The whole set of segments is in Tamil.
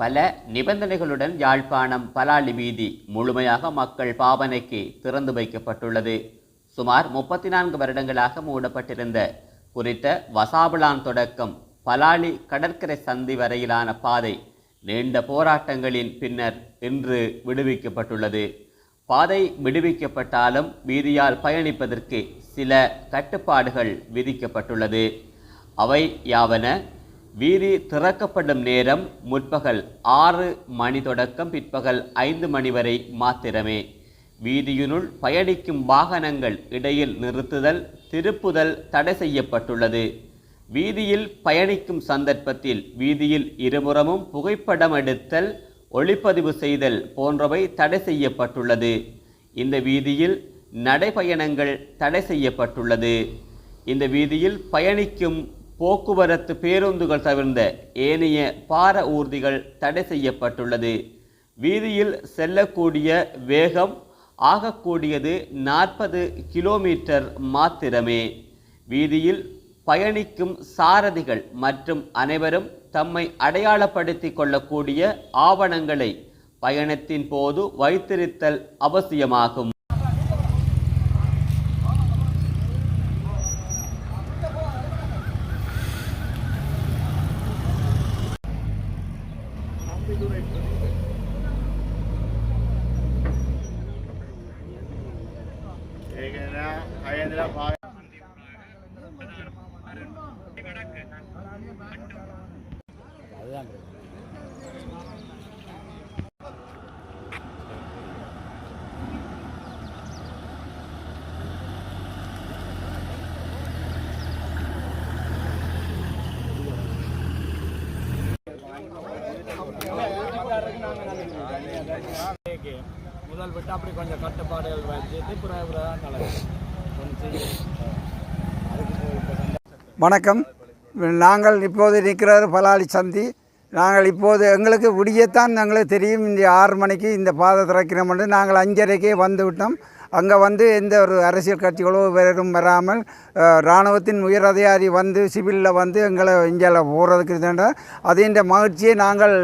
பல நிபந்தனைகளுடன் யாழ்ப்பாணம் பலாலி வீதி முழுமையாக மக்கள் பாவனைக்கு திறந்து வைக்கப்பட்டுள்ளது. சுமார் முப்பத்தி நான்கு வருடங்களாக மூடப்பட்டிருந்த குறித்த வசாபலான் தொடக்கம் பலாலி கடற்கரை சந்தி வரையிலான பாதை நீண்ட போராட்டங்களின் பின்னர் இன்று விடுவிக்கப்பட்டுள்ளது. பாதை விடுவிக்கப்பட்டாலும் வீதியால் பயணிப்பதற்கு சில கட்டுப்பாடுகள் விதிக்கப்பட்டுள்ளது. அவை யாவன? வீதி திறக்கப்படும் நேரம் முற்பகல் ஆறு மணி தொடக்கம் பிற்பகல் ஐந்து மணி வரை மாத்திரமே. வீதியினுள் பயணிக்கும் வாகனங்கள் இடையில் நிறுத்துதல் திருப்புதல் தடை செய்யப்பட்டுள்ளது. வீதியில் பயணிக்கும் சந்தர்ப்பத்தில் வீதியில் இருபுறமும் புகைப்படம் எடுத்தல் ஒளிப்பதிவு செய்தல் போன்றவை தடை செய்யப்பட்டுள்ளது. இந்த வீதியில் நடைபயணங்கள் தடை செய்யப்பட்டுள்ளது. இந்த வீதியில் பயணிக்கும் போக்குவரத்து பேருந்துகள் தவிர்ந்த ஏனைய பார ஊர்திகள் தடை செய்யப்பட்டுள்ளது. வீதியில் செல்லக்கூடிய வேகம் ஆகக்கூடியது நாற்பது கிலோமீட்டர் மாத்திரமே. வீதியில் பயணிக்கும் சாரதிகள் மற்றும் அனைவரும் தம்மை அடையாளப்படுத்திக் கொள்ளக்கூடிய ஆவணங்களை பயணத்தின் போது வைத்திருத்தல் அவசியமாகும். முதல் விட்டு அப்படி கொஞ்சம் கட்டுப்பாடுகள் வச்சு பிறகு தான் கலக்கு வணக்கம். நாங்கள் இப்போது நிற்கிறார் பலாலி சந்தி. நாங்கள் இப்போது எங்களுக்கு விடியத்தான் எங்களுக்கு தெரியும். இந்த ஆறு மணிக்கு இந்த பாதை திறக்கிறோம் என்று நாங்கள் அஞ்சரைக்கே வந்து விட்டோம். அங்கே வந்து எந்த ஒரு அரசியல் கட்சிகளோ வேறும் வராமல் இராணுவத்தின் உயர் அதிகாரி வந்து சிவிலில் வந்து எங்களை இங்கே போகிறதுக்கு இதுன்ற அதின்ற மகிழ்ச்சியை நாங்கள்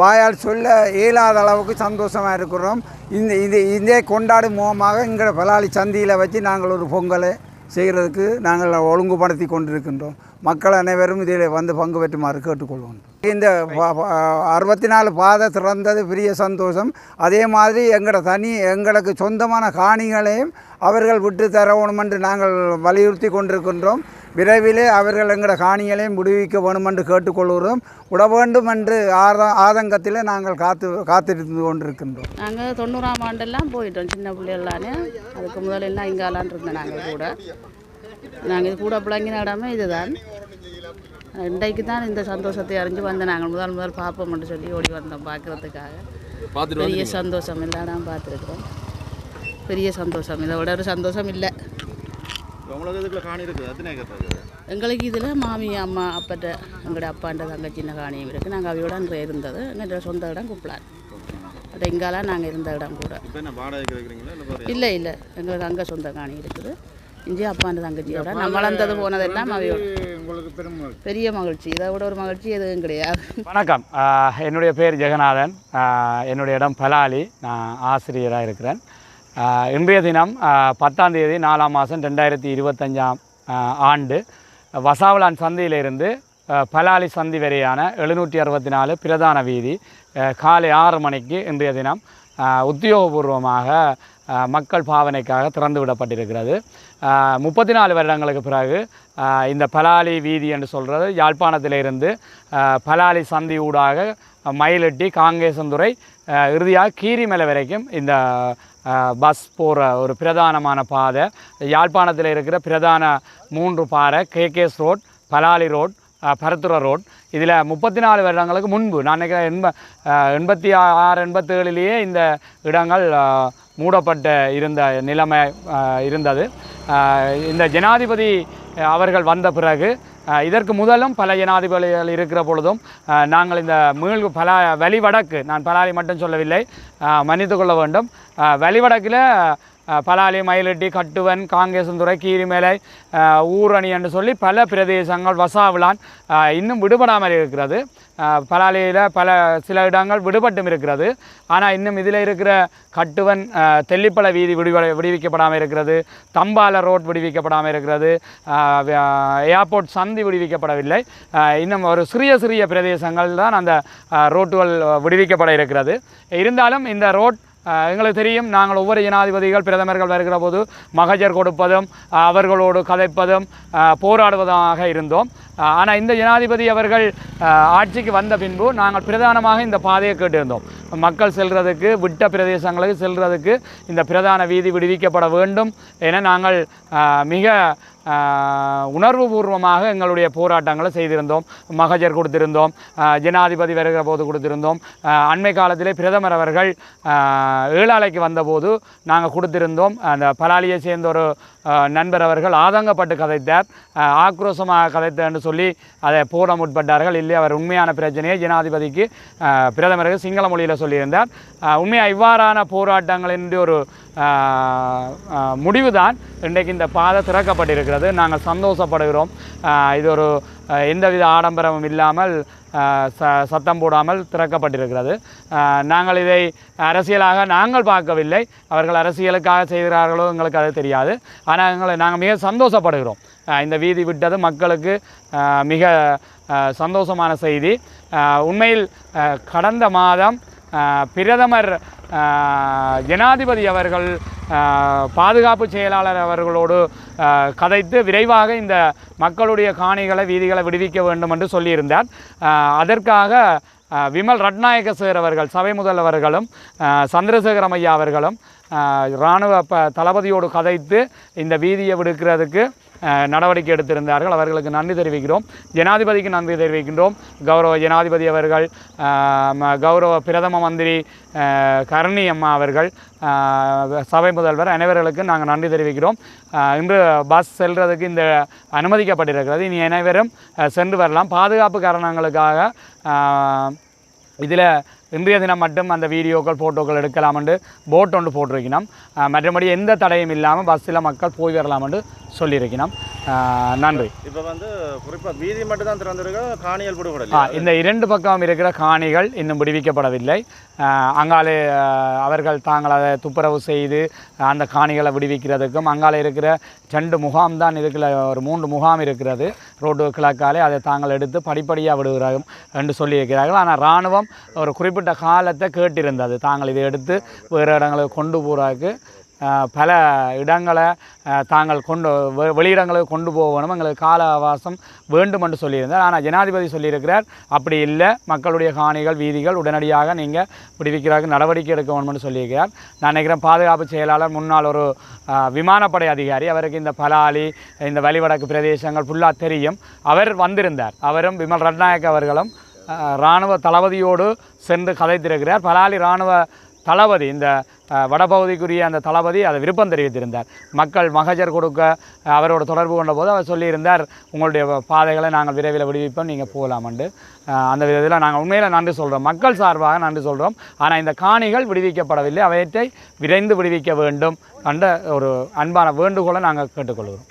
வாயால் சொல்ல இயலாத அளவுக்கு சந்தோஷமாக இருக்கிறோம். இந்த இது இதே கொண்டாடும் முகமாக எங்களை பலாளி சந்தியில் வச்சு நாங்கள் ஒரு பொங்கலை செய்கிறதுக்கு நாங்கள் ஒழுங்குபடுத்தி கொண்டிருக்கின்றோம். மக்கள் அனைவரும் இதில் வந்து பங்கு பெற்றுமாறு கேட்டுக்கொள்வோம். இந்த அறுபத்தி நாலு பாதை திறந்தது பெரிய சந்தோஷம். அதே மாதிரி எங்களோட தனி எங்களுக்கு சொந்தமான காணிகளையும் அவர்கள் விட்டு தரணும் என்று நாங்கள் வலியுறுத்தி கொண்டிருக்கின்றோம். விரைவிலே அவர்கள் எங்களோட காணிகளையும் விடுவிக்க வேணும் என்று கேட்டுக்கொள்கிறோம். விட வேண்டும் என்று ஆத ஆதங்கத்தில் நாங்கள் காத்து காத்திருந்து கொண்டிருக்கின்றோம். நாங்கள் தொண்ணூறாம் ஆண்டெல்லாம் போயிட்டோம் சின்ன பிள்ளைகளானே. அதுக்கு முதலெல்லாம் இங்காலான் இருந்தோம் நாங்கள் கூட. நாங்கள் இது கூட பிள்ளைங்கின இடமே இதுதான். இன்றைக்கு தான் இந்த சந்தோஷத்தை அறிஞ்சு வந்தோம் நாங்கள் முதல் முதல் பார்ப்போம்னு சொல்லி ஓடி வந்தோம் பார்க்குறதுக்காக. பெரிய சந்தோஷம் எல்லா இடம் பார்த்துருக்குறோம் பெரிய சந்தோஷம் இதை விட ஒரு சந்தோஷம் இல்லை. உங்களுக்கு இதுக்குள்ள காணி இருக்குது. எத்தனை ஏக்கர் இருக்குது? எங்களுக்கு இதில் மாமி அம்மா அப்பட்ட எங்களோட அப்பாண்ட தங்க சின்ன காணியும் இருக்குது. நாங்கள் அவையோட அங்கே இருந்தது. என்னோட சொந்த இடம் குப்பலான். அது இங்காலாம் நாங்கள் இருந்த இடம் கூட. இப்போ என்ன வாடகைக்கு இருக்கிறீங்களா இல்லை இல்லை இல்லை. எங்களுக்கு அங்கே சொந்த காணி இருக்குது. இஞ்சி அப்பாண்ட தங்கச்சியோட நம்ம வளர்ந்தது போனதெல்லாம் அவையோட. உங்களுக்கு பெரும் பெரிய மகிழ்ச்சி. இதை விட ஒரு மகிழ்ச்சி எதுவும் கிடையாது. வணக்கம். என்னுடைய பேர் ஜெகநாதன். என்னுடைய இடம் பலாலி. நான் ஆசிரியராக இருக்கிறேன். இன்றைய தினம் பத்தாம் தேதி நாலாம் மாதம் ரெண்டாயிரத்தி இருபத்தஞ்சாம் ஆண்டு. வசாவலான் சந்தையிலிருந்து பலாலி சந்தி வரையான எழுநூற்றி அறுபத்தி நாலு பிரதான வீதி காலை ஆறு மணிக்கு இன்றைய தினம் உத்தியோகபூர்வமாக மக்கள் பாவனைக்காக திறந்து விடப்பட்டிருக்கிறது. முப்பத்தி நாலு வருடங்களுக்கு பிறகு இந்த பலாலி வீதி என்று சொல்கிறது யாழ்ப்பாணத்திலிருந்து பலாலி சந்தி ஊடாக மயிலட்டி காங்கேசந்துறை இறுதியாக கீரிமலை வரைக்கும் இந்த பஸ் போகிற ஒரு பிரதானமான பாதை. யாழ்ப்பாணத்தில் இருக்கிற பிரதான மூன்று பாறை K K S road Palali road ஆஹ் ரோட் இதில் முப்பத்தி நாலு வருடங்களுக்கு முன்பு நான் நினைக்கிறேன் எண்ப எண்பத்தி ஆறு எண்பத்தேழுலேயே இந்த இடங்கள் மூடப்பட்ட இருந்த நிலைமை இருந்தது. இந்த ஜனாதிபதி அவர்கள் வந்த பிறகு இதற்கு முதலும் பல ஜனாதிபதிகள் இருக்கிற பொழுதும் நாங்கள் இந்த மீள் பல வழிவடக்கு நான் பலாலி மட்டும் சொல்லவில்லை மன்னித்து கொள்ள வேண்டும் வழிவடக்கில் பலாலி மயிலட்டி கட்டுவன் காங்கேசந்துறை கீரிமேலை ஊரணி என்று சொல்லி பல பிரதேசங்கள் வசாவிலான் இன்னும் விடுபடாமல் இருக்கிறது. பலாலியில் பல சில இடங்கள் விடுபட்டும் இருக்கிறது. ஆனால் இன்னும் இதில் இருக்கிற கட்டுவன் தெல்லிப்பழ வீதி விடுவ விடுவிக்கப்படாமல் இருக்கிறது. தம்பால ரோட் விடுவிக்கப்படாமல் இருக்கிறது. ஏர்போர்ட் சந்தி விடுவிக்கப்படவில்லை. இன்னும் ஒரு சிறிய சிறிய பிரதேசங்கள் தான் அந்த ரோட்டுகள் விடுவிக்கப்பட இருக்கிறது. இருந்தாலும் இந்த ரோட் எங்களுக்கு தெரியும் நாங்கள் ஒவ்வொரு ஜனாதிபதிகள் பிரதமர்கள் வருகிற போது மகஜர் கொடுப்பதும் அவர்களோடு கதைப்பதும் போராடுவதாக இருந்தோம். ஆனால் இந்த ஜனாதிபதி அவர்கள் ஆட்சிக்கு வந்த பின்பு நாங்கள் பிரதானமாக இந்த பாதையை கேட்டிருந்தோம். மக்கள் செல்கிறதுக்கு விட்ட பிரதேசங்களுக்கு செல்கிறதுக்கு இந்த பிரதான வீதி விடுவிக்கப்பட வேண்டும் என நாங்கள் மிக உணர்வுபூர்வமாக எங்களுடைய போராட்டங்களை செய்திருந்தோம். மகஜர் கொடுத்திருந்தோம். ஜனாதிபதி வருகிற போது கொடுத்திருந்தோம். அண்மை காலத்திலே பிரதமர் அவர்கள் ஏழாலைக்கு வந்தபோது நாங்கள் கொடுத்திருந்தோம். அந்த பலாலியை சேர்ந்த ஒரு நண்பர் அவர்கள் ஆதங்கப்பட்டு கதைத்தார். ஆக்ரோஷமாக கதைத்தேன்னு சொல்லி அதை போட முற்பட்டார்கள். இல்லை அவர் உண்மையான பிரச்சனையை ஜனாதிபதிக்கு பிரதமருக்கு சிங்கள மொழியில் சொல்லியிருந்தார். உண்மையாக இவ்வாறான போராட்டங்களின் ஒரு முடிவுதான் இன்றைக்கு இந்த பாதை திறக்கப்பட்டிருக்கிறது. நாங்கள் சந்தோஷப்படுகிறோம். இது ஒரு எந்தவித ஆடம்பரமும் இல்லாமல் ச சத்தம் போடாமல் திறக்கப்பட்டிருக்கிறது. நாங்கள் இதை அரசியலாக நாங்கள் பார்க்கவில்லை. அவர்கள் அரசியலுக்காக செய்கிறார்களோ எங்களுக்கு அது தெரியாது. ஆனால் எங்களை நாங்கள் மிக சந்தோஷப்படுகிறோம். இந்த வீதி விட்டது மக்களுக்கு மிக சந்தோஷமான செய்தி. உண்மையில் கடந்த மாதம் பிரதமர் ஜனாதிபதி அவர்கள் பாதுகாப்பு செயலாளர் அவர்களோடு கதைத்து விரைவாக இந்த மக்களுடைய காணிகளை வீதிகளை விடுவிக்க வேண்டும் என்று சொல்லியிருந்தார். அதற்காக விமல் ரட்நாயக சார் அவர்கள் சபை முதல்வர்களும் அஹ், சந்திரசேகரம் ஐயா அவர்களும் இராணுவ ப தளபதியோடு கதைத்து இந்த வீதியை விடுக்கிறதுக்கு நடவடிக்கை எடுத்திருந்தார்கள். அவர்களுக்கு நன்றி தெரிவிக்கிறோம். ஜனாதிபதிக்கு நன்றி தெரிவிக்கின்றோம். கௌரவ ஜனாதிபதி அவர்கள் கௌரவ பிரதம மந்திரி அஹ், கருணி அம்மா அவர்கள் சபை முதல்வர் அனைவர்களுக்கும் நாங்கள் நன்றி தெரிவிக்கிறோம். இன்று பஸ் செல்றதுக்கு இந்த அனுமதிக்கப்பட்டிருக்கிறது. இனி அனைவரும் சென்று வரலாம். பாதுகாப்பு காரணங்களுக்காக இதில் இன்றைய தினம் மட்டும் அந்த வீடியோக்கள் ஃபோட்டோக்கள் எடுக்கலாம் என்று போட் ஒன்று போட்டிருக்கணும் மற்றபடி எந்த தடையும் இல்லாமல் பஸ்ஸில் மக்கள் போய் வரலாம் என்று சொல்லியிருக்கணும் நன்றி. இப்போ வந்து குறிப்பாக வீதி மட்டும் தான் திறந்திருக்க ஆ, விடுபடல இந்த இரண்டு பக்கம் இருக்கிற காணிகள் இன்னும் விடுவிக்கப்படவில்லை. அங்காலே அவர்கள் தாங்கள் அதை துப்புரவு செய்து அந்த காணிகளை விடுவிக்கிறதுக்கும் அங்காலே இருக்கிற ரெண்டு முகாம் தான் இதுக்குள்ள ஒரு மூன்று முகாம் இருக்கிறது. ரோடு கிழக்காலே அதை தாங்கள் எடுத்து படிப்படியாக விடுகிறார்கள் என்று சொல்லியிருக்கிறார்கள். ஆனால் இராணுவம் ஒரு குறிப்பிட்ட காலத்தை கேட்டிருந்தது. தாங்கள் இதை எடுத்து வேறு இடங்களுக்கு கொண்டு போகிறதுக்கு ஆஹ், பல இடங்களை தாங்கள் கொண்டு வெளியிடங்களுக்கு கொண்டு போகணும். எங்களுக்கு கால அவகாசம் வேண்டும் என்று சொல்லியிருந்தார். ஆனால் ஜனாதிபதி சொல்லியிருக்கிறார் அப்படி இல்லை. மக்களுடைய காணிகள் வீதிகள் உடனடியாக நீங்கள் விடுவிக்கிறதுக்கு நடவடிக்கை எடுக்க வேணும்னு சொல்லியிருக்கிறார். நான் நினைக்கிறேன் பாதுகாப்பு செயலாளர் முன்னாள் ஒரு விமானப்படை அதிகாரி அவருக்கு இந்த பலாலி இந்த வழிவடக்கு பிரதேசங்கள் ஃபுல்லாக தெரியும். அவர் வந்திருந்தார். அவரும் விமல் ரட்நாயக் அவர்களும் இராணுவ தளபதியோடு சென்று கதைத்திருக்கிறார். பலாலி இராணுவ தளபதி இந்த வடபகுதிக்குரிய அந்த தளபதி அதை விருப்பம் தெரிவித்திருந்தார். மக்கள் மகஜர் கொடுக்க அவரோட தொடர்பு கொண்டபோது அவர் சொல்லியிருந்தார் உங்களுடைய பாதைகளை நாங்கள் விரைவில் விடுவிப்போம் நீங்கள் போகலாமண்டு அந்த விதத்தில் நாங்கள் உண்மையில் நன்றி சொல்கிறோம் மக்கள் சார்பாக நன்றி சொல்கிறோம் ஆனால் இந்த காணிகள் விடுவிக்கப்படவில்லை. அவற்றை விரைந்து விடுவிக்க வேண்டும் என்ற ஒரு அன்பான வேண்டுகோளை நாங்கள் கேட்டுக்கொள்கிறோம்.